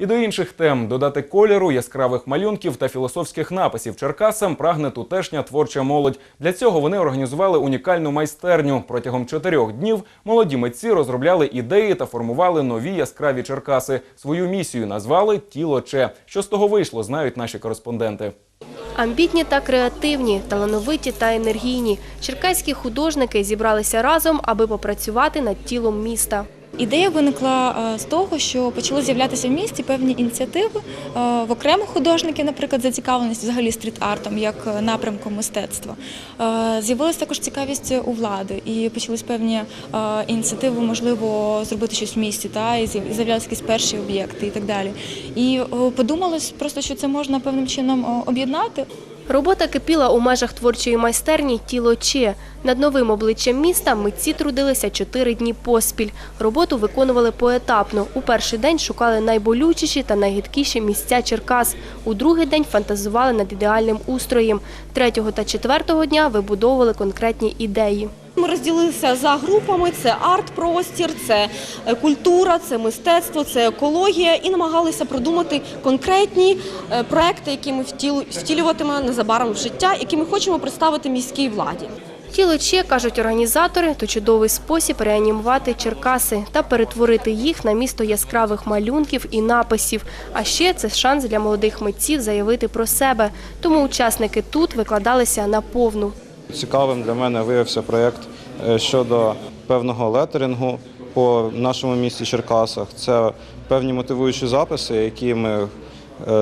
І до інших тем додати кольору, яскравих малюнків та філософських написів Черкасам прагне тутешня творча молодь. Для цього вони організували унікальну майстерню. Протягом чотирьох днів молоді митці розробляли ідеї та формували нові яскраві Черкаси. Свою місію назвали Тіло Че. Що з того вийшло, знають наші кореспонденти. Амбітні та креативні, талановиті та енергійні. Черкаські художники зібралися разом, аби попрацювати над тілом міста. Ідея виникла е, з того, що почали з'являтися в місті певні ініціативи е, в окремих художників, наприклад, зацікавленість взагалі стріт-артом як е, напрямком мистецтва. З'явилася також цікавість у влади і почались певні ініціативи, можливо, зробити щось в місті, та і з'яв- з'являлися якісь перші об'єкти і так далі. І подумалось просто, що це можна певним чином об'єднати. Робота кипіла у межах творчої майстерні «Тіло Че». Над новим обличчям міста митці трудилися чотири дні поспіль. Роботу виконували поетапно. У перший день шукали найболючіші та найгидкіші місця Черкас. У другий день фантазували над ідеальним устроєм. Третього та четвертого дня вибудовували конкретні ідеї. Ми розділилися за групами: це арт-простір, це е, культура, це мистецтво, це екологія, і намагалися продумати конкретні е, проекти, які ми втілю- втілюватимемо незабаром в життя, які ми хочемо представити міській владі. Тіло Че, кажуть організатори, то чудовий спосіб реанімувати Черкаси та перетворити їх на місто яскравих малюнків і написів. А ще це шанс для молодих митців заявити про себе. Тому учасники тут викладалися на повну. Цікавим для мене виявився проєкт е, щодо певного летерингу по нашому місті Черкасах. Це певні мотивуючі записи, які ми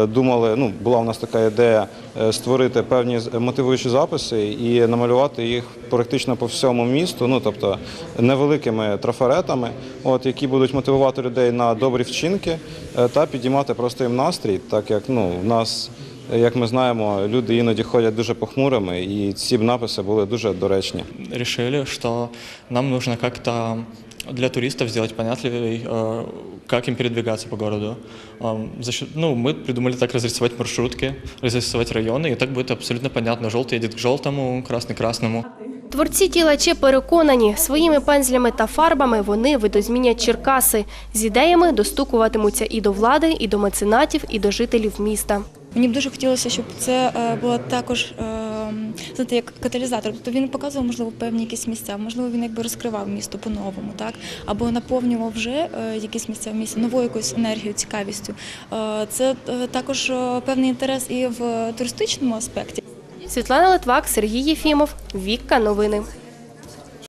думали. Ну, була у нас така ідея е, створити певні мотивуючі записи і намалювати їх практично по всьому місту, ну тобто невеликими трафаретами, от які будуть мотивувати людей на добрі вчинки е, та підіймати просто їм настрій, так як ну в нас. Як ми знаємо, люди іноді ходять дуже похмурими, і ці написи були дуже доречні. решили, что нам нужно как-то для туристов сделать понятливее, э, как им передвигаться по городу. Эм, за счет- ну, мы придумали так разрисовать маршрутки, разрисовать районы, и так будет абсолютно понятно. Желтый едет к желтому, красный к красному. Творці тіла Че переконані, своїми пензлями та фарбами вони видозмінять Черкаси. З ідеями достукуватимуться і до влади, і до меценатів, і до жителів міста. Мені б дуже хотілося, щоб це е, було також е, знаєте, як каталізатор. Тобто він показував, можливо, певні якісь місця, можливо, він якби розкривав місто по-новому, так або наповнював вже е, якісь місця в місті новою якоюсь енергією, цікавістю. Е, Це е, також певний інтерес і в туристичному аспекті. Світлана Литвак, Сергій Єфімов, Вікка. Новини.